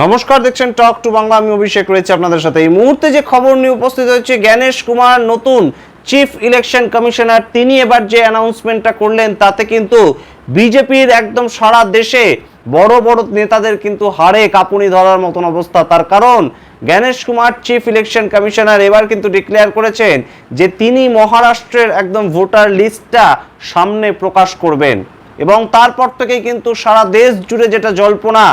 নমস্কার, দেখছেন talk to Bangla আমি অভিষেক রয়েছে আপনাদের সাথে। এই মুহূর্তে যে খবর নিয়ে উপস্থিত হয়েছে, জ্ঞানেশ কুমার নতুন চিফ ইলেকশন কমিশনার তিনি এবার যে অ্যানাউন্সমেন্টটা করলেন, তাতে কিন্তু বিজেপির একদম সারা দেশে বড় বড় নেতাদের কিন্তু হাড়ে কাঁপুনি ধরার মতন অবস্থা। তার কারণ, Gyanesh Kumar chief election commissioner এবার কিন্তু ডিক্লেয়ার করেছেন যে তিনি মহারাষ্ট্রের একদম ভোটার লিস্টটা সামনে প্রকাশ করবেন। এবং তারপর থেকেই কিন্তু সারা দেশ জুড়ে যেটা জল্পনা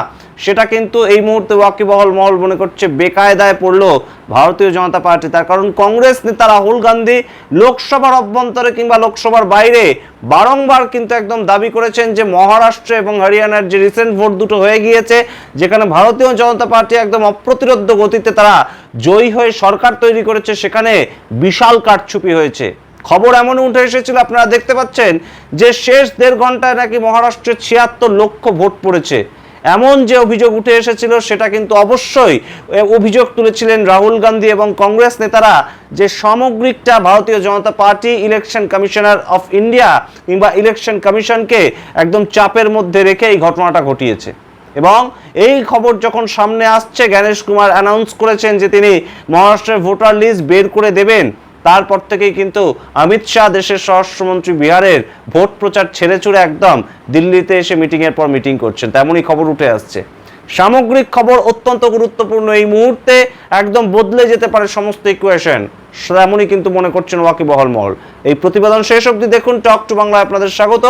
সেটা কিন্তু এই মুহূর্তে ওয়াকিবহল মহল মনে করছে বেকায়দায় পড়ল ভারতীয় জনতা পার্টি। তার কারণ কংগ্রেস নেতা রাহুল গান্ধী লোকসভার অভ্যন্তরে কিংবা লোকসভার বাইরে বারংবার কিন্তু একদম দাবি করেছেন যে মহারাষ্ট্র এবং হরিয়ানার যে রিসেন্ট ভোট দুটো হয়ে গিয়েছে, যেখানে ভারতীয় জনতা পার্টি একদম অপ্রতিরোধ গতিতে তারা জয়ী হয়ে সরকার তৈরি করেছে, সেখানে বিশাল কারচুপি হয়েছে। খবর এমন উঠে এসেছিল, আপনারা দেখতে পাচ্ছেন যে শেষ দেড় ঘন্টায় নাকি মহারাষ্ট্রে ছিয়াত্তর লক্ষ ভোট পড়েছে। এমন যে অভিযোগ উঠে এসেছিল, সেটা কিন্তু অবশ্যই অভিযোগ তুলেছিলেন রাহুল গান্ধী এবং কংগ্রেস নেতারা যে সামগ্রিকটা Bharatiya Janata party election commissioner of India কিংবা ইলেকশন কমিশনকে একদম চাপের মধ্যে রেখে এই ঘটনাটা ঘটিয়েছে। এবং এই খবর যখন সামনে আসছে, জ্ঞানেশ কুমার অ্যানাউন্স করেছেন যে তিনি মহারাষ্ট্রের ভোটার লিস্ট বের করে দেবেন। তারপর থেকেই কিন্তু অমিত শাহ দেশের স্বরাষ্ট্রমন্ত্রী বিহারের ভোট প্রচার ছেড়ে ছুড়ে একদম দিল্লিতে এসে মিটিংয়ের পর মিটিং করছেন। তেমনই খবর উঠে আসছে। সামগ্রিক খবর অত্যন্ত গুরুত্বপূর্ণ। এই মুহূর্তে একদম বদলে যেতে পারে সমস্ত ইকুয়েশন তেমনই কিন্তু মনে করছেন ওয়াকিবহল মহল। এই প্রতিবেদন শেষ অবধি দেখুন। টক টু বাংলায় আপনাদের স্বাগত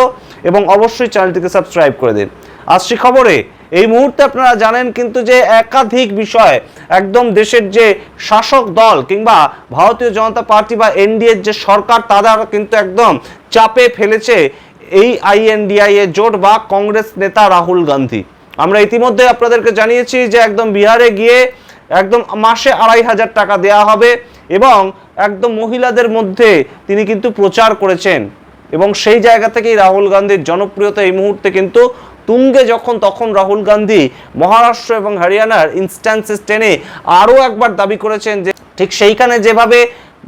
এবং অবশ্যই চ্যানেলটিকে সাবস্ক্রাইব করে দিন। আসছি খবরে। এই মুহূর্তে আপনারা জানেন কিন্তু যে একাধিক বিষয় একদম দেশের যে শাসক দল কিংবা ভারতীয় জনতা পার্টি বা এনডিএর যে সরকার, তারা কিন্তু একদম চাপে ফেলেছে এই আইএনডিআই এর জোট বা কংগ্রেস নেতা রাহুল গান্ধী। আমরা ইতিমধ্যে আপনাদেরকে জানিয়েছি যে একদম বিহারে গিয়ে একদম মাসে আড়াই হাজার টাকা দেয়া হবে এবং একদম মহিলাদের মধ্যে তিনি কিন্তু প্রচার করেছেন এবং সেই জায়গা থেকেই রাহুল গান্ধীর জনপ্রিয়তা এই মুহূর্তে কিন্তু তুঙ্গে যখন, তখন রাহুল গান্ধী মহারাষ্ট্র এবং হরিয়ানার ইনস্ট্যান্সেস টেনে আরও একবার দাবি করেছেন যে, ঠিক সেইখানে যেভাবে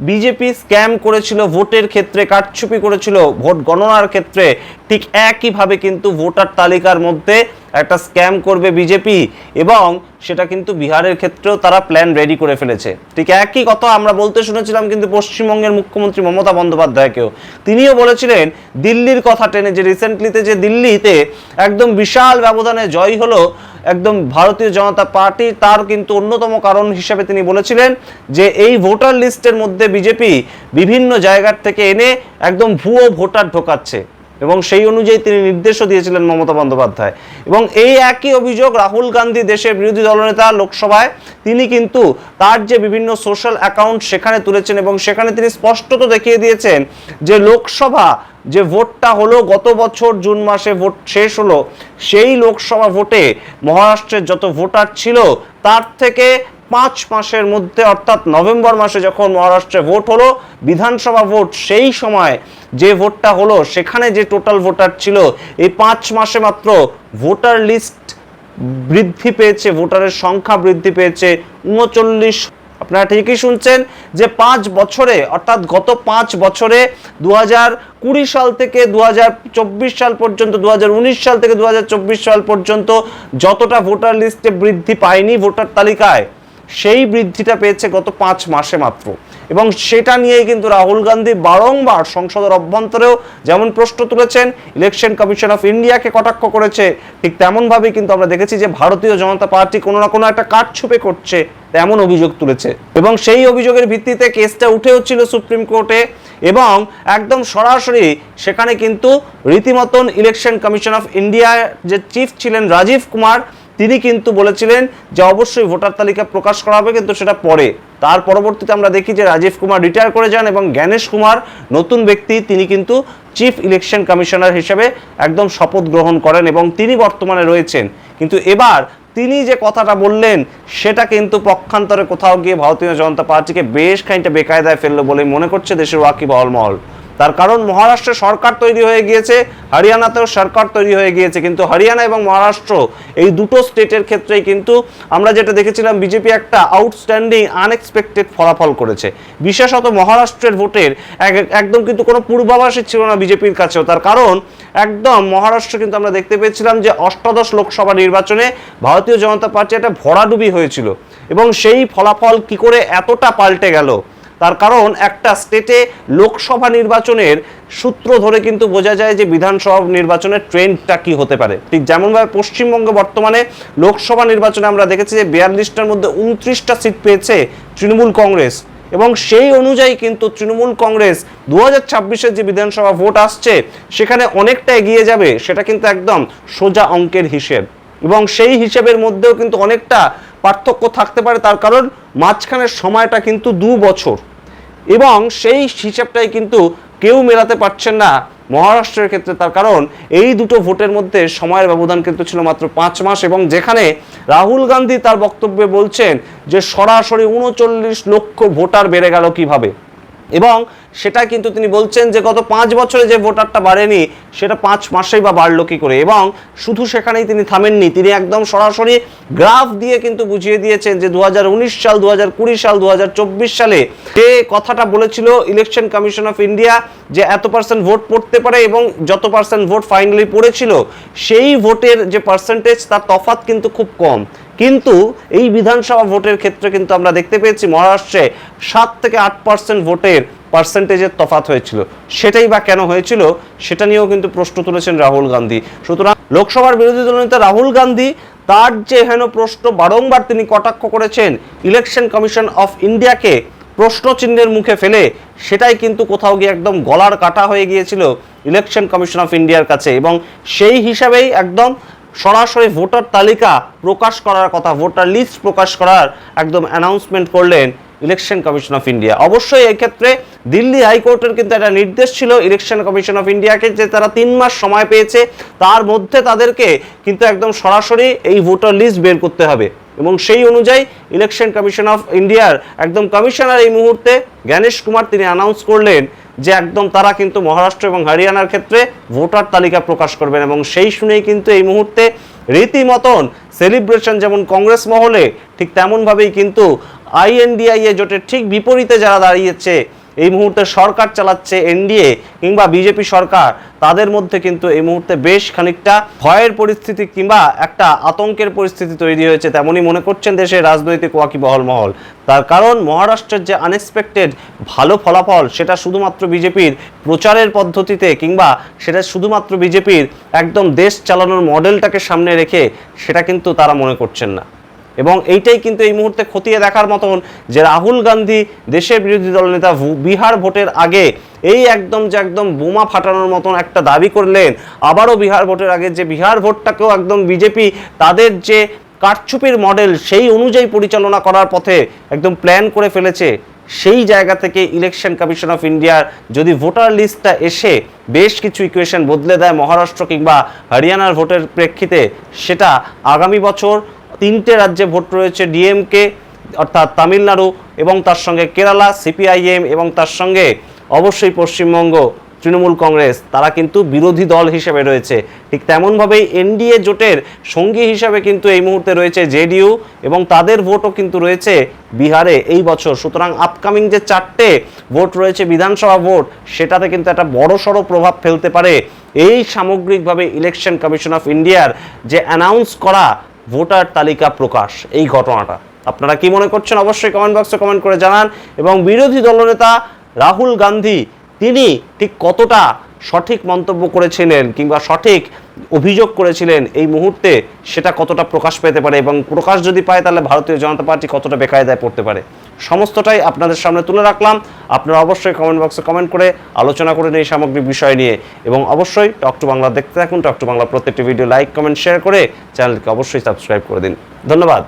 বিজেপি স্ক্যাম করেছিল, ভোটের ক্ষেত্রে কারচুপি করেছিল, ভোট গণনার ক্ষেত্রে, ঠিক একইভাবে কিন্তু ভোটার তালিকার মধ্যে একটা স্ক্যাম করবে বিজেপি এবং সেটা কিন্তু বিহারের ক্ষেত্রেও তারা প্ল্যান রেডি করে ফেলেছে। ঠিক একই কথা আমরা বলতে শুনেছিলাম কিন্তু পশ্চিমবঙ্গের মুখ্যমন্ত্রী মমতা বন্দ্যোপাধ্যায়কেও। তিনিও বলেছিলেন, দিল্লির কথা টেনে যে রিসেন্টলিতে যে দিল্লিতে একদম বিশাল ব্যবধানে জয় হলো একদম ভারতীয় জনতা পার্টি, তার কিন্তু অন্যতম কারণ হিসেবে তিনি বলেছিলেন যে এই ভোটার লিস্টের মধ্যে বিজেপি বিভিন্ন জায়গার থেকে এনে একদম ভুয়ো ভোটার ঢোকাচ্ছে। এবং সেই অনুযায়ী তিনি নির্দেশও দিয়েছিলেন মমতা বন্দ্যোপাধ্যায়। এবং এই একই অভিযোগ রাহুল গান্ধী দেশের বিরোধী দলনেতা লোকসভায়, তিনি কিন্তু তার যে বিভিন্ন সোশ্যাল অ্যাকাউন্ট সেখানে তুলেছেন এবং সেখানে তিনি স্পষ্টত দেখিয়ে দিয়েছেন যে লোকসভা যে ভোটটা হলো, গত বছর জুন মাসে ভোট শেষ হলো, সেই লোকসভা ভোটে মহারাষ্ট্রের যত ভোটার ছিল, তার থেকে পাঁচ মাসের মধ্যে, অর্থাৎ নভেম্বর মাসে যখন মহারাষ্ট্রে ভোট হলো, বিধানসভা ভোট সেই সময় যে ভোটটা হলো, সেখানে যে টোটাল ভোটার ছিল, এই পাঁচ মাসে মাত্র ভোটার লিস্ট বৃদ্ধি পেয়েছে, ভোটারের সংখ্যা বৃদ্ধি পেয়েছে, উনচল্লিশ আপনারা ঠিকই শুনছেন যে পাঁচ বছরে, অর্থাৎ গত পাঁচ বছরে দু কুড়ি সাল থেকে দু সাল পর্যন্ত দু হাজার উনিশ সাল থেকে দুহাজার চব্বিশ সাল পর্যন্ত যতটা ভোটার লিস্টে বৃদ্ধি পায়নি ভোটার তালিকায় সেই বৃদ্ধিটা পেয়েছে গত পাঁচ মাসে মাত্র। এবং সেটা নিয়েই কিন্তু রাহুল গান্ধী বারংবার সংসদের অভ্যন্তরেও যেমন প্রশ্ন তুলেছেন, ইলেকশন কমিশন অফ ইন্ডিয়াকে কটাক্ষ করেছে, ঠিক তেমনভাবেই কিন্তু আমরা দেখেছি যে ভারতীয় জনতা পার্টি কোনো না কোনো একটা কাঠ ছুপে করছে, তেমন অভিযোগ তুলেছে। এবং সেই অভিযোগের ভিত্তিতে কেসটা উঠেও ছিল সুপ্রিম কোর্টে এবং একদম সরাসরি সেখানে কিন্তু রীতিমতন ইলেকশন কমিশন অফ ইন্ডিয়ার যে চিফ ছিলেন রাজীব কুমার তিনি কিন্তু বলেছিলেন যে অবশ্যই ভোটার তালিকা প্রকাশ করা হবে, কিন্তু সেটা পরে। তার পরবর্তীতে আমরা দেখি যে রাজীব কুমার রিটায়ার করে যান এবং জ্ঞানেশ কুমার, নতুন ব্যক্তি, তিনি কিন্তু চিফ ইলেকশন কমিশনার হিসেবে একদম শপথ গ্রহণ করেন এবং তিনি বর্তমানে রয়েছেন। কিন্তু এবার তিনি যে কথাটা বললেন, সেটা কিন্তু পক্ষান্তরে কোথাও গিয়ে ভারতীয় জনতা পার্টিকে বেশ খানিকটা বেকায়দায় ফেলল বলে মনে করছে দেশের ওয়াকিবহল মহল। তার কারণ মহারাষ্ট্রে সরকার তৈরি হয়ে গিয়েছে, হরিয়ানাতেও সরকার তৈরি হয়ে গিয়েছে, কিন্তু হরিয়ানা এবং মহারাষ্ট্র এই দুটো স্টেটের ক্ষেত্রেই কিন্তু আমরা যেটা দেখেছিলাম, বিজেপি একটা আউটস্ট্যান্ডিং আনএক্সপেক্টেড ফলাফল করেছে। বিশেষত মহারাষ্ট্রের ভোটের এক- একদম কিন্তু কোনো পূর্বাভাসই ছিল না বিজেপির কাছেও। তার কারণ একদম মহারাষ্ট্র কিন্তু আমরা দেখতে পেয়েছিলাম যে অষ্টাদশ লোকসভা নির্বাচনে ভারতীয় জনতা পার্টি একটা ভরাডুবি হয়েছিল। এবং সেই ফলাফল কি করে এতটা পাল্টে গেল? তার কারণ একটা স্টেটে লোকসভা নির্বাচনের সূত্র ধরে কিন্তু বোঝা যায় যে বিধানসভা নির্বাচনের ট্রেন্ডটা কি হতে পারে। ঠিক যেমনভাবে পশ্চিমবঙ্গে বর্তমানে লোকসভা নির্বাচনে আমরা দেখেছি যে বিয়াল্লিশটার মধ্যে উনত্রিশটা সিট পেয়েছে তৃণমূল কংগ্রেস এবং সেই অনুযায়ী কিন্তু তৃণমূল কংগ্রেস দু হাজার যে বিধানসভা ভোট আসছে, সেখানে অনেকটা এগিয়ে যাবে, সেটা কিন্তু একদম সোজা অঙ্কের হিসেব। এবং সেই হিসেবের মধ্যেও কিন্তু অনেকটা পার্থক্য থাকতে পারে, তার কারণ মাঝখানের সময়টা কিন্তু দু বছর। এবং সেই হিসাবটাই কিন্তু কেউ মেলাতে পারছেন না মহারাষ্ট্রের ক্ষেত্রে। তার কারণ, এই দুটো ভোটের মধ্যে সময়ের ব্যবধান কিন্তু ছিল মাত্র পাঁচ মাস এবং যেখানে রাহুল গান্ধী তার বক্তব্যে বলছেন যে সরাসরি উনচল্লিশ লক্ষ ভোটার বেড়ে গেল কীভাবে। এবং সেটা কিন্তু তিনি বলছেন যে গত পাঁচ বছরে যে ভোটারটা বাড়েনি, সেটা পাঁচ মাসেই বা বাড়লো কি করে? এবং শুধু সেখানেই তিনি থামেননি, তিনি একদম সরাসরি গ্রাফ দিয়ে কিন্তু বুঝিয়ে দিয়েছেন যে দু হাজার উনিশ সাল দু হাজার কুড়ি সাল দু হাজার চব্বিশ সালে যে কথাটা বলেছিল ইলেকশন কমিশন অফ ইন্ডিয়া যে এত পার্সেন্ট ভোট পড়তে পারে এবং যত পার্সেন্ট ভোট ফাইনালি পড়েছিল, সেই ভোটের যে পার্সেন্টেজ, তার তফাৎ কিন্তু খুব কম। কিন্তু এই বিধানসভা ভোটের ক্ষেত্রে কিন্তু আমরা দেখতে পেয়েছি, মহারাষ্ট্রে সাত থেকে আট পার্সেন্ট ভোটের পার্সেন্টেজের তফাত হয়েছিল। সেটাই বা কেন হয়েছিল, সেটা নিয়েও কিন্তু প্রশ্ন তুলেছেন রাহুল গান্ধী। সুতরাং লোকসভার বিরোধী দলনেতা রাহুল গান্ধী, তার যে হেন প্রশ্ন বারংবার তিনি কটাক্ষ করেছেন, ইলেকশন কমিশন অফ ইন্ডিয়াকে প্রশ্ন চিহ্নের মুখে ফেলে, সেটাই কিন্তু কোথাও গিয়ে একদম গলার কাটা হয়ে গিয়েছিল ইলেকশন কমিশন অফ ইন্ডিয়ার কাছে। এবং সেই হিসাবেই একদম সরাসরি ভোটার তালিকা প্রকাশ করার কথা, ভোটার লিস্ট প্রকাশ করার একদম অ্যানাউন্সমেন্ট করলেন ইলেকশন কমিশন অফ ইন্ডিয়া। অবশ্যই এই ক্ষেত্রে দিল্লি হাইকোর্টের কিন্তু একটা নির্দেশ ছিল ইলেকশন কমিশন অফ ইন্ডিয়াকে যে তারা তিন মাস সময় পেয়েছে, তার মধ্যে তাদেরকে কিন্তু একদম সরাসরি এই ভোটার লিস্ট বের করতে হবে। এবং সেই অনুযায়ী ইলেকশন কমিশন অফ ইন্ডিয়ার একদম কমিশনার এই মুহূর্তে জ্ঞানেশ কুমার তিনি অ্যানাউন্স করলেন যে একদম তারা কিন্তু মহারাষ্ট্র এবং হরিয়ানার ক্ষেত্রে ভোটার তালিকা প্রকাশ করবেন। এবং সেই শুনেই কিন্তু এই মুহূর্তে রীতিমতন সেলিব্রেশন যেমন কংগ্রেস মহলে ঠিক তেমনভাবেই কিন্তু আইএনডিআইএ জোটের ঠিক বিপরীতে যারা দাঁড়িয়েছে, এই মুহূর্তে সরকার চালাচ্ছে এনডিএ কিংবা বিজেপি সরকার, তাদের মধ্যে কিন্তু এই মুহূর্তে বেশ খানিকটা ভয়ের পরিস্থিতি কিংবা একটা আতঙ্কের পরিস্থিতি তৈরি হয়েছে তেমনই মনে করছেন দেশের রাজনৈতিক ওয়াকিবহল মহল। তার কারণ, মহারাষ্ট্রের যে আনএক্সপেক্টেড ভালো ফলাফল, সেটা শুধুমাত্র বিজেপির প্রচারের পদ্ধতিতে কিংবা সেটা শুধুমাত্র বিজেপির একদম দেশ চালানোর মডেলটাকে সামনে রেখে, সেটা কিন্তু তারা মনে করছেন না। এবং এইটাই কিন্তু এই মুহূর্তে খতিয়ে দেখার মতন যে রাহুল গান্ধী দেশের বিরোধী দলনেতা বিহার ভোটের আগে এই একদম যে একদম বোমা ফাটানোর মতন একটা দাবি করলেন। আবারও বিহার ভোটের আগে যে বিহার ভোটটাকেও একদম বিজেপি তাদের যে কারচুপির মডেল সেই অনুযায়ী পরিচালনা করার পথে একদম প্ল্যান করে ফেলেছে। সেই জায়গা থেকে ইলেকশন কমিশন অফ ইন্ডিয়ার যদি ভোটার লিস্টটা এসে বেশ কিছু ইকুয়েশন বদলে দেয় মহারাষ্ট্র কিংবা হরিয়ানার ভোটের প্রেক্ষিতে, সেটা আগামী বছর তিনটে রাজ্যে ভোট রয়েছে, ডিএমকে, অর্থাৎ তামিলনাড়ু এবং তার সঙ্গে কেরালা, সিপিআইএম এবং তার সঙ্গে অবশ্যই পশ্চিমবঙ্গ, তৃণমূল কংগ্রেস। তারা কিন্তু বিরোধী দল হিসেবে রয়েছে। ঠিক তেমনভাবেই এনডিএ জোটের সঙ্গী হিসাবে কিন্তু এই মুহূর্তে রয়েছে জেডিইউ এবং তাদের ভোটও কিন্তু রয়েছে বিহারে এই বছর। সুতরাং আপকামিং যে চারটে ভোট রয়েছে, বিধানসভা ভোট, সেটাতে কিন্তু একটা বড়সড় প্রভাব ফেলতে পারে। এই সামগ্রিকভাবে ইলেকশন কমিশন অফ ইন্ডিয়ার যে অ্যানাউন্স করা ভোটার তালিকা প্রকাশ, এই ঘটনাটা। আপনারা কি মনে করছেন? অবশ্যই কমেন্ট বক্সে কমেন্ট করে জানান। এবং বিরোধী দলনেতা রাহুল গান্ধী, তিনি ঠিক কতটা সঠিক মন্তব্য করেছিলেন কিংবা সঠিক অভিযোগ করেছিলেন এই মুহূর্তে, সেটা কতটা প্রকাশ পেতে পারে? এবং প্রকাশ যদি পায়, তাহলে ভারতীয় জনতা পার্টি কতটা বেকায়দায় পড়তে পারে? সমস্তটাই আপনাদের সামনে তুলে রাখলাম। আপনারা অবশ্যই কমেন্ট বক্সে কমেন্ট করে আলোচনা করে এই সামগ্রিক বিষয় নিয়ে। এবং অবশ্যই টক টু বাংলা দেখতে থাকুন। টক টু বাংলা প্রত্যেকটি ভিডিও লাইক কমেন্ট শেয়ার করে চ্যানেলকে অবশ্যই সাবস্ক্রাইব করে দিন। ধন্যবাদ।